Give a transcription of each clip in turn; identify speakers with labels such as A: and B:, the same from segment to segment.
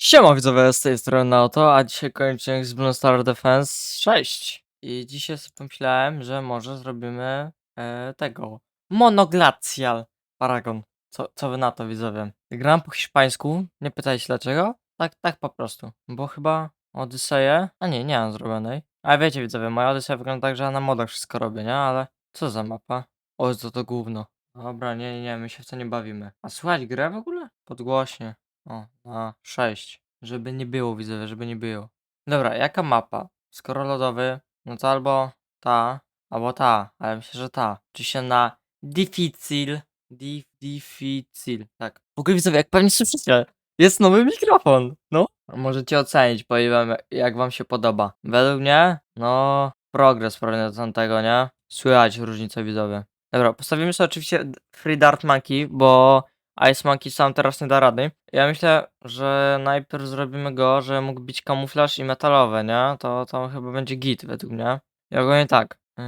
A: Siema widzowie, z tej strony Naoto, a dzisiaj kończymy z Blue Star Defense 6. I dzisiaj sobie pomyślałem, że może zrobimy e, tego, monoglacial Paragon. Co, co wy na to widzowie? Gram po hiszpańsku, nie pytajcie dlaczego, tak, tak po prostu, bo chyba Odyseję, a nie, nie mam zrobionej. Ale wiecie widzowie, moja Odyseja wygląda tak, że ja na modach wszystko robię, nie? Ale co za mapa? O, co to gówno. Dobra, nie, nie, my się w to nie bawimy. A słuchać grę w ogóle? Podgłośnie. O, na 6. Żeby nie było, widzowie, żeby nie było. Dobra, jaka mapa? Skoro lodowy, no to albo ta, albo ta, ale myślę, że ta. Oczywiście na difficil. Dif, difficil, tak. W ogóle widzowie, jak pewnie słyszycie, jest nowy mikrofon, no. Możecie ocenić, powiem wam, jak wam się podoba. Według mnie, no, progres w porównaniu do tamtego, nie? Słychać różnicę, widzowie. Dobra, postawimy sobie oczywiście Free Dart Monkey, bo Ice Monkey sam teraz nie da rady. Ja myślę, że najpierw zrobimy go, że mógł być kamuflaż i metalowe, nie? To, to chyba będzie git według mnie. I ogólnie tak. Yy,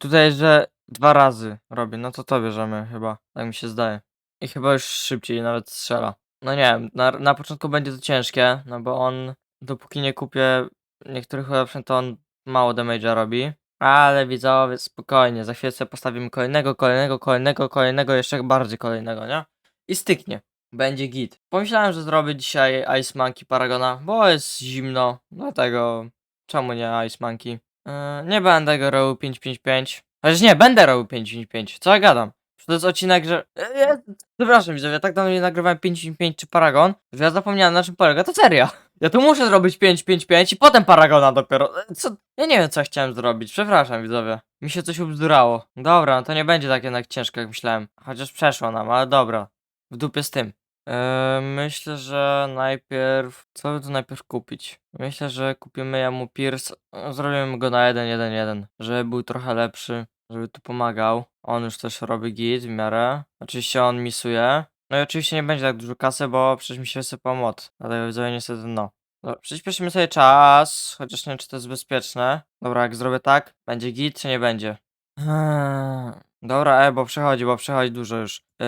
A: tutaj, że dwa razy robię, no to to bierzemy chyba, tak mi się zdaje. I chyba już szybciej nawet strzela. No nie wiem, na, na początku będzie to ciężkie, no bo on, dopóki nie kupię niektórych ulepszeń, to on mało damage'a robi. Ale widzowie, spokojnie, za chwilę sobie postawimy kolejnego, kolejnego, kolejnego, kolejnego, jeszcze bardziej kolejnego, nie? I styknie. Będzie git. Pomyślałem, że zrobię dzisiaj Ice Monkey Paragona, bo jest zimno, dlatego czemu nie Ice Monkey? Yy, nie będę go robił 555. Chociaż nie, będę robił 555. Co ja gadam? To jest odcinek, że... Ja- Przepraszam widzowie, tak dawno nie nagrywałem 555 czy Paragon, że ja zapomniałem na czym polega ta seria. Ja tu muszę zrobić 555 i potem Paragona dopiero. E, Co? Ja nie wiem co chciałem zrobić, przepraszam widzowie. Mi się coś ubzdurało. Dobra, no to nie będzie tak jednak ciężko jak myślałem. Chociaż przeszło nam, ale dobra. W dupie z tym. Eee, myślę, że najpierw... Co by tu najpierw kupić? Myślę, że kupimy jemu Pierce. e, Zrobimy go na 1-1-1, żeby był trochę lepszy, żeby tu pomagał. On już też robi git w miarę. Oczywiście on misuje. No i oczywiście nie będzie tak dużo kasy, bo przecież mi się wysypał mod. Dlatego widzowie niestety no. Dobra, przyspieszymy sobie czas, chociaż nie wiem, czy to jest bezpieczne. Dobra, jak zrobię tak, będzie git, czy nie będzie? Eee, Dobra, e, bo przechodzi, bo przechodzi dużo już. Yy,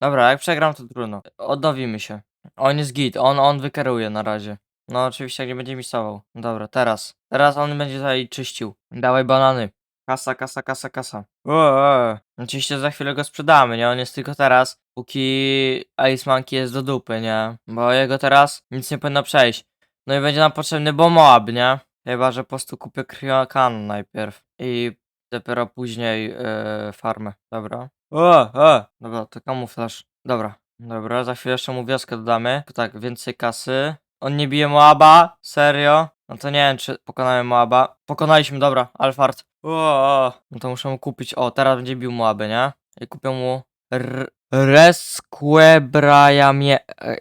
A: dobra, jak przegram, to trudno. Odnowimy się. On jest git, on, on wykeruje na razie. No oczywiście, jak nie będzie misował. Dobra, teraz. Teraz on będzie tutaj czyścił. Dawaj banany. Kasa, kasa, kasa, kasa. Eee. Oczywiście za chwilę go sprzedamy, nie? On jest tylko teraz, póki Ice Monkey jest do dupy, nie? Bo jego teraz nic nie powinno przejść. No i będzie nam potrzebny Bomoab, nie? Chyba, że po prostu kupię Kryokan najpierw. I dopiero później yy, farmę. Dobra. O, o! Dobra, to kamuflaż. Dobra. Dobra, za chwilę jeszcze mu wioskę dodamy. Tak, więcej kasy. On nie bije Moaba? Serio? No to nie wiem, czy pokonamy Moaba. Pokonaliśmy, dobra, Alfard. O. No to muszę mu kupić. O, teraz będzie bił Moaby, nie? I kupię mu Resquebrajamie... e,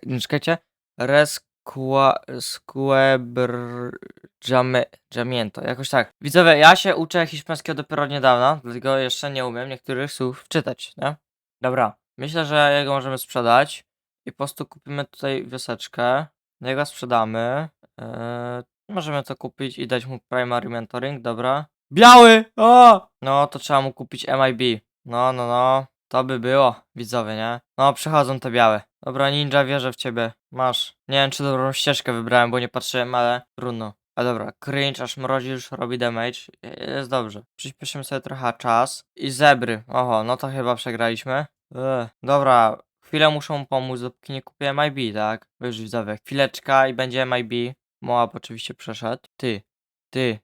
A: nie, Czekajcie. Resqua... Squebrjamiento, jakoś tak. Widzowie, ja się uczę hiszpańskiego dopiero niedawno, dlatego jeszcze nie umiem niektórych słów czytać, nie? Dobra, myślę, że jego możemy sprzedać i po prostu kupimy tutaj wioseczkę. Jego sprzedamy. Eee, możemy to kupić i dać mu primary mentoring, dobra. Biały! O! No, to trzeba mu kupić MIB. No, no, no. To by było, widzowie, nie? No, przychodzą te białe. Dobra, ninja, wierzę w ciebie. Masz. Nie wiem, czy dobrą ścieżkę wybrałem, bo nie patrzyłem, ale trudno. A dobra, cringe, aż mrozi już robi damage. Jest dobrze. Przyspieszymy sobie trochę czas. I zebry. Oho, no to chyba przegraliśmy. Ech, dobra, chwilę muszą pomóc, dopóki nie kupię MIB, tak? Wiesz, widzowie, chwileczka i będzie MIB. Moab oczywiście przeszedł. Ty, ty.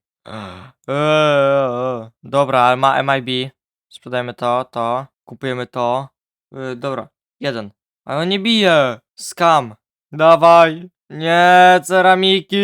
A: Eee, Dobra, ale ma MIB. Sprzedajmy to, to. Kupujemy to. Yy, dobra, jeden. Ale on nie bije. Skam. Dawaj. Nie, ceramiki,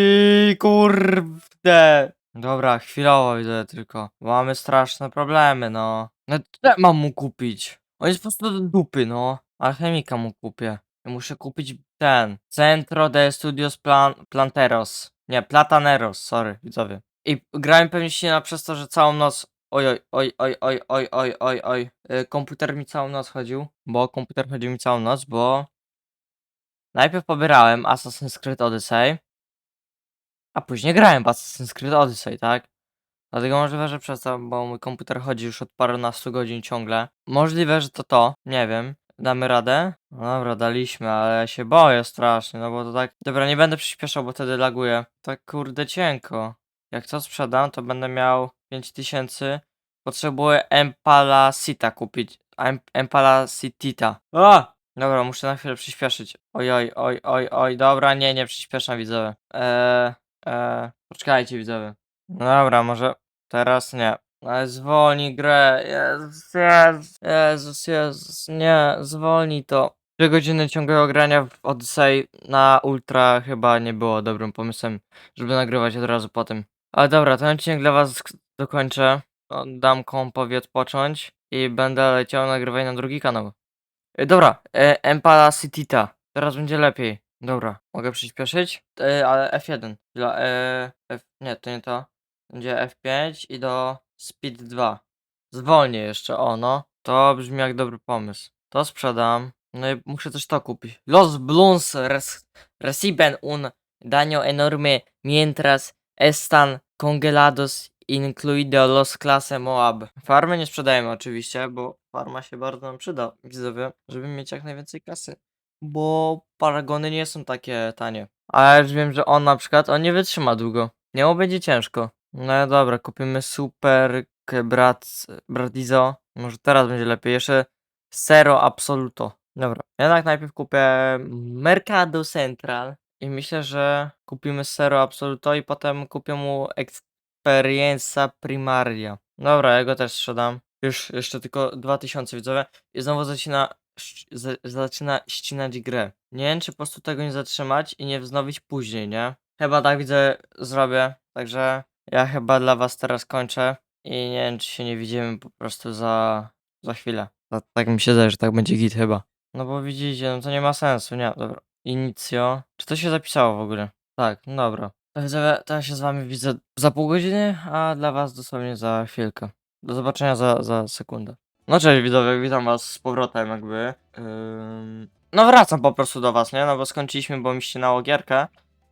A: kurde. Dobra, chwilowo widzę tylko. Mamy straszne problemy, no. No co mam mu kupić? On jest po prostu do dupy, no. Alchemika mu kupię. Muszę kupić ten. Centro de Studios Plan Planteros. Nie, Plataneros, sorry, widzowie. I grałem pewnie się na przez to, że całą noc. Oj, oj, oj, oj, oj, oj, oj, oj, oj. Y, komputer mi całą noc chodził. Bo komputer chodził mi całą noc, bo. Najpierw pobierałem Assassin's Creed Odyssey. A później grałem w Assassin's Creed Odyssey, tak? Dlatego możliwe, że przez to, bo mój komputer chodzi już od parunastu godzin ciągle. Możliwe, że to to, nie wiem. Damy radę? No dobra, daliśmy, ale ja się boję strasznie, no bo to tak... Dobra, nie będę przyspieszał, bo wtedy laguje. Tak kurde cienko. Jak to sprzedam, to będę miał 5000. Potrzebuję Empalasita kupić. Em Empalasitita. A! Dobra, muszę na chwilę przyspieszyć. Oj, oj, oj, oj, oj, dobra, nie, nie przyspieszam widzowie. Eee, eee, poczekajcie widzowie. No dobra, może teraz nie. Ale zwolnij grę, Jezus, Jezus, Jezus, Jezus, nie, zwolnij to. 3 godziny ciągłego grania w Odyssey na Ultra chyba nie było dobrym pomysłem, żeby nagrywać od razu po tym. Ale dobra, ten odcinek dla was dokończę. O, Dam kompowi odpocząć i będę leciał nagrywać na drugi kanał. E, dobra, e, Empala. Teraz będzie lepiej. Dobra, mogę przyspieszyć? E, ale F1. Dla, e, F, nie, to nie to. Będzie F5 i do Speed 2. Zwolnię jeszcze, o no. To brzmi jak dobry pomysł. To sprzedam. No i muszę też to kupić. Los Blues res, reciben un daño enorme mientras están congelados incluido los clase Moab. Farmy nie sprzedajemy oczywiście, bo farma się bardzo nam przyda, widzowie, żeby mieć jak najwięcej kasy. Bo paragony nie są takie tanie. A ja już wiem, że on na przykład, on nie wytrzyma długo. Niemu będzie ciężko. No dobra, kupimy super brat, bratizo. Może teraz będzie lepiej. Jeszcze Zero Absoluto. Dobra, jednak najpierw kupię Mercado Central. I myślę, że kupimy Zero Absoluto i potem kupię mu Experienza Primaria. Dobra, ja go też sprzedam. Już jeszcze tylko 2000 widzowie. I znowu zaczyna, zaczyna ścinać grę. Nie wiem, czy po prostu tego nie zatrzymać i nie wznowić później, nie? Chyba tak widzę, zrobię. Także ja chyba dla was teraz kończę. I nie wiem, czy się nie widzimy po prostu za, za chwilę. Ta- Tak mi się zdaje, że tak będzie git chyba. No bo widzicie, no to nie ma sensu, nie, dobra. Inicjo. Czy to się zapisało w ogóle? Tak, no dobra. To ja się z wami widzę za pół godziny, a dla was dosłownie za chwilkę. Do zobaczenia za, za sekundę. No cześć widzowie, witam was z powrotem jakby. Ym... No wracam po prostu do was, nie? No bo skończyliśmy, bo mi ścinało gierkę.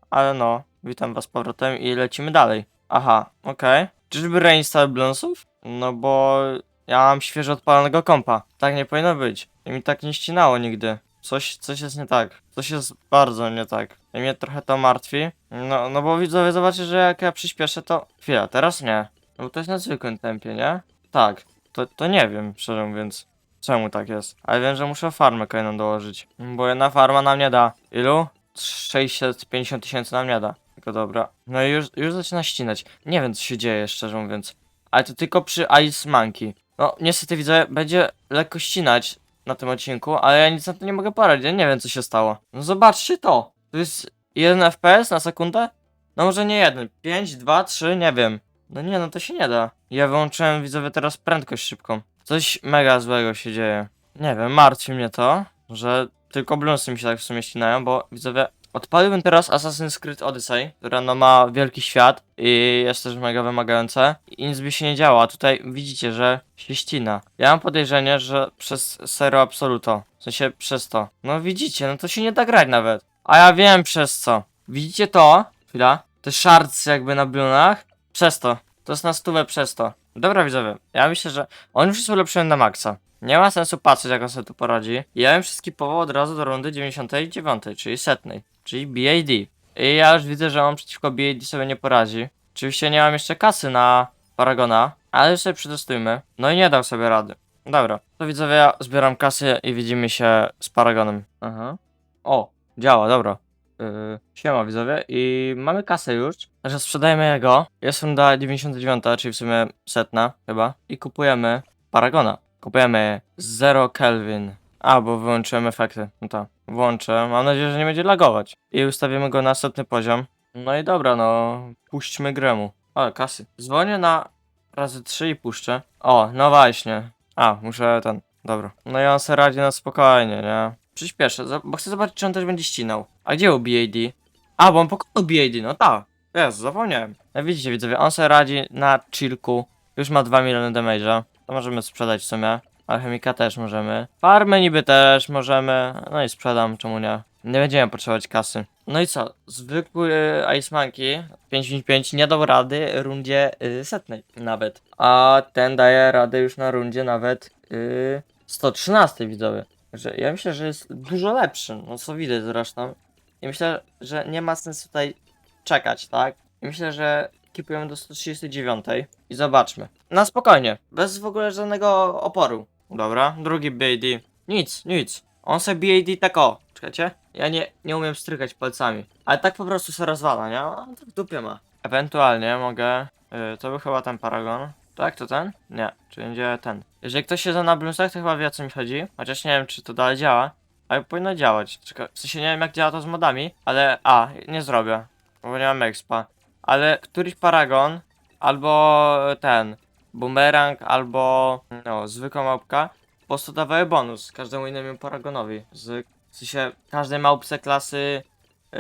A: Ale no, witam was z powrotem i lecimy dalej. Aha, okej. Czyżby reinstall Blunsów? No bo ja mam świeżo odpalonego kompa. Tak nie powinno być. I mi tak nie ścinało nigdy. Coś, coś jest nie tak. Coś jest bardzo nie tak. I mnie trochę to martwi. No, no bo widzowie zobaczcie, że jak ja przyspieszę to... Chwila, teraz nie. No bo to jest na zwykłym tempie, nie? Tak. To, to nie wiem, szczerze mówiąc. Czemu tak jest? Ale wiem, że muszę farmę kolejną dołożyć. Bo jedna farma nam nie da. Ilu? 650 tysięcy nam nie da. Tylko dobra. No i już, już zaczyna ścinać. Nie wiem co się dzieje, szczerze mówiąc. Ale to tylko przy Ice Monkey. No niestety widzę, będzie lekko ścinać na tym odcinku, ale ja nic na to nie mogę poradzić. Ja nie wiem co się stało. No zobaczcie to. To jest 1 FPS na sekundę? No może nie jeden. 5, 2, 3, nie wiem. No nie, no to się nie da. Ja wyłączyłem widzowie teraz prędkość szybką. Coś mega złego się dzieje. Nie wiem, martwi mnie to, że tylko bluesy mi się tak w sumie ścinają, bo widzowie, odpaliłbym teraz Assassin's Creed Odyssey, która no ma wielki świat i jest też mega wymagające i nic by się nie działo, a tutaj widzicie, że się ścina. Ja mam podejrzenie, że przez Zero Absoluto, w sensie przez to. No widzicie, no to się nie da grać nawet. A ja wiem przez co. Widzicie to? Chwila. Te shards jakby na blunach? Przez to. To jest na stówę przez to. Dobra widzowie, ja myślę, że on już jest ulepszony na maksa. Nie ma sensu patrzeć jak on sobie tu poradzi. Ja bym się skipował od razu do rundy 99, czyli setnej, czyli BAD. I ja już widzę, że on przeciwko BAD sobie nie poradzi. Oczywiście nie mam jeszcze kasy na Paragona, ale sobie przetestujmy. No i nie dał sobie rady. Dobra, to widzowie, ja zbieram kasę i widzimy się z Paragonem. Aha. O, działa, dobra. Yy, siema widzowie i mamy kasę już, także sprzedajemy jego. Jest runda 99, czyli w sumie setna chyba. I kupujemy Paragona. Kupujemy Zero Kelvin. A, bo wyłączyłem efekty. No to włączę. Mam nadzieję, że nie będzie lagować. I ustawimy go na setny poziom. No i dobra, no. Puśćmy grę mu. O, kasy. Dzwonię na razy 3 i puszczę. O, no właśnie. A, muszę ten. Dobra. No i on se radzi na spokojnie, nie? Przyspieszę, bo chcę zobaczyć, czy on też będzie ścinał. A gdzie u BAD? A, bo on pokonał BAD, no tak. Jest, zapomniałem. No widzicie, widzowie, on se radzi na chillku. Już ma 2 miliony damage'a. To możemy sprzedać w sumie. Alchemika też możemy. Farmę niby też możemy. No i sprzedam, czemu nie? Nie będziemy potrzebować kasy. No i co? Zwykły e, Ice Monkey 555 nie dał rady rundzie y, setnej nawet. A ten daje radę już na rundzie nawet y, 113 widzowie. że ja myślę, że jest dużo lepszy, no co widać zresztą. I myślę, że nie ma sensu tutaj czekać, tak? I myślę, że kipujemy do 139 i zobaczmy. Na spokojnie, bez w ogóle żadnego oporu. Dobra, drugi BAD. Nic, nic. On sobie BAD tak o. Czekajcie. Ja nie, nie umiem strykać palcami. Ale tak po prostu się rozwala, nie? A to w dupie ma. Ewentualnie mogę... Yy, to był chyba ten paragon. Tak, to ten? Nie, czy będzie ten. Jeżeli ktoś zna na bluesach, to chyba wie o co mi chodzi. Chociaż nie wiem, czy to dalej działa. Ale powinno działać. Czekaj, w sensie nie wiem jak działa to z modami, ale... A, nie zrobię. Bo nie mam expa. Ale któryś paragon, albo ten, boomerang, albo no, zwykła małpka, po prostu dawały bonus każdemu innemu paragonowi. Z, w sensie każdej małpce klasy yy,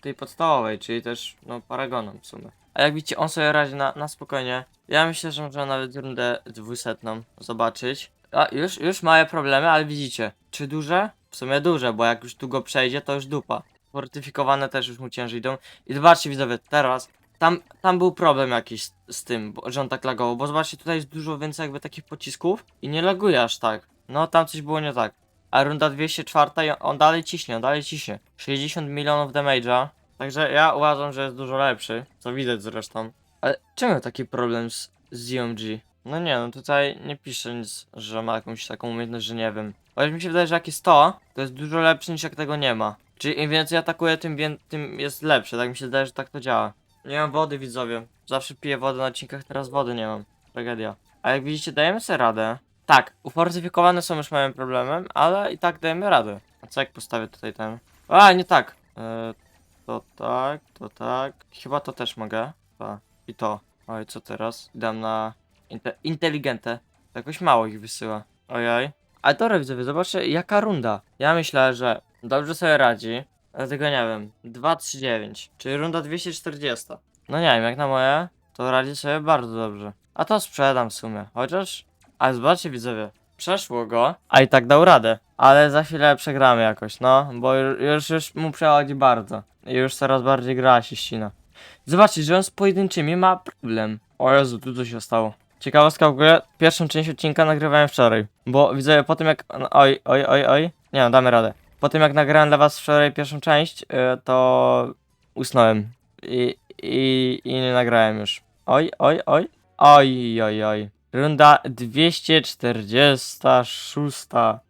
A: tej podstawowej, czyli też no paragonom w sumie. A jak widzicie, on sobie radzi na, na spokojnie. Ja myślę, że możemy nawet rundę dwusetną zobaczyć. A, już, już małe problemy, ale widzicie, czy duże? W sumie duże, bo jak już tu go przejdzie, to już dupa. Fortyfikowane też już mu ciężej idą. I zobaczcie widzowie, teraz tam, tam był problem jakiś z, z tym, bo, że on tak lagował, bo zobaczcie, tutaj jest dużo więcej jakby takich pocisków i nie laguje aż tak. No tam coś było nie tak. A runda 204 i on, on dalej ciśnie, on dalej ciśnie. 60 milionów damage'a. Także ja uważam, że jest dużo lepszy, co widać zresztą. Ale czemu taki problem z, z ZMG? No nie, no tutaj nie pisze nic, że ma jakąś taką umiejętność, że nie wiem. Chociaż mi się wydaje, że jak jest to, to jest dużo lepsze niż jak tego nie ma. Czyli im więcej atakuje, tym, tym jest lepsze, tak mi się wydaje, że tak to działa. Nie mam wody, widzowie. Zawsze piję wodę na odcinkach, teraz wody nie mam. Tragedia. A jak widzicie, dajemy sobie radę. Tak, ufortyfikowane są już małym problemem, ale i tak dajemy radę. A co jak postawię tutaj ten? A, nie tak. E, to tak, to tak. Chyba to też mogę. To. I to. Oj, co teraz? Dam na inte inteligentę. Jakoś mało ich wysyła. Ojej. Ale dobra widzowie, zobaczcie jaka runda. Ja myślę, że dobrze sobie radzi. Dlatego nie wiem. 239, czyli runda 240. No nie wiem, jak na moje, to radzi sobie bardzo dobrze. A to sprzedam w sumie. Chociaż. Ale zobaczcie widzowie. Przeszło go, a i tak dał radę. Ale za chwilę przegramy jakoś, no, bo ju- już, już mu przechodzi bardzo. I już coraz bardziej gra się ścina. Zobaczcie, że on z pojedynczymi ma problem. O Jezu, tu coś się stało. Ciekawostka w ogóle, pierwszą część odcinka nagrywałem wczoraj. Bo widzę po tym jak. Oj, oj, oj, oj. Nie no, damy radę. Po tym jak nagrałem dla was wczoraj pierwszą część, y, to usnąłem. I, i, I nie nagrałem już. Oj, oj, oj. Oj, oj, oj. Runda 246.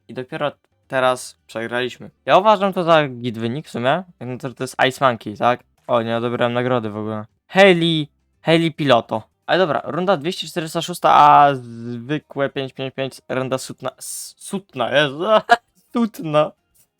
A: I dopiero teraz przegraliśmy. Ja uważam to za git wynik w sumie. Na to, to jest Ice Monkey, tak? O, nie odebrałem nagrody w ogóle. Heli, Heli Piloto. Ale dobra, runda 246, a zwykłe 555, runda sutna, sutna, Jezu, sutna,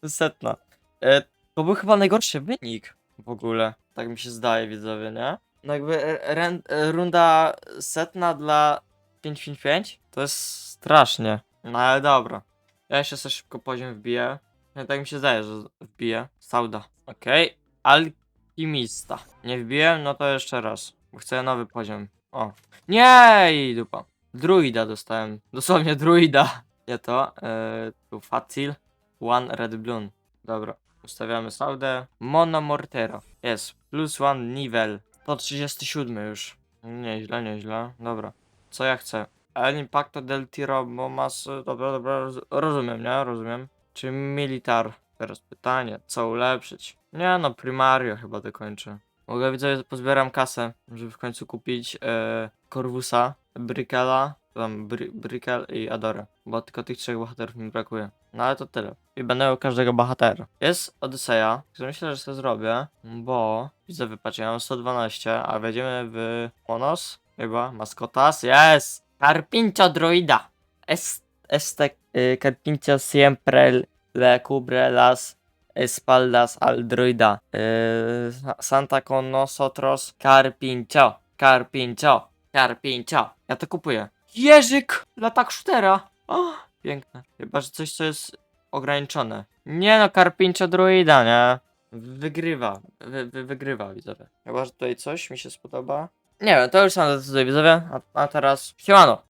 A: setna. E, to był chyba najgorszy wynik w ogóle, tak mi się zdaje, widzowie, nie? No jakby e, e, runda setna dla 555 to jest strasznie. No ale dobra. Ja jeszcze sobie szybko poziom wbiję. No, tak mi się zdaje, że wbiję. Sauda. Okej. Alchimista. Nie wbiłem, no to jeszcze raz. Bo chcę nowy poziom. O. Nie! Dupa. Druida dostałem. Dosłownie druida. Nie to. Yy, tu Facil. One Red Bloom. Dobra. Ustawiamy Saudę. Mono Mortero. Jest. Plus one nivel. To 37 już. Nieźle, nieźle. Dobra. Co ja chcę? El Impacto del Tiro Bomas. Dobra, dobra, roz- rozumiem, nie? Rozumiem. Czy militar? Teraz pytanie, co ulepszyć? Nie no, Primario chyba dokończę. Mogę widzę, pozbieram kasę, żeby w końcu kupić e, Corvusa, Brykela, tam Bry, Brykel i Adorę. Bo tylko tych trzech bohaterów mi brakuje. No ale to tyle. I będę miał każdego bohatera. Jest Odyseja, który myślę, że sobie zrobię, bo widzę, wypatrzę, ja mam 112, a wejdziemy w Monos, chyba, Maskotas, jest! Carpincio Druida! Est, este y, Carpincio siempre le cubre las espaldas al druida. Y, Sa- Santa con nosotros Carpincio, Carpincio, Carpincio. Ja to kupuję. Jerzyk! Latak shootera! O, piękne. Chyba, że coś, co jest ograniczone. Nie no, Carpincio druida, nie? Wygrywa, wy, wy, wygrywa widzowie. Chyba, że tutaj coś mi się spodoba. Nie wiem, to już sam decyduję widzowie, a, a teraz siemano.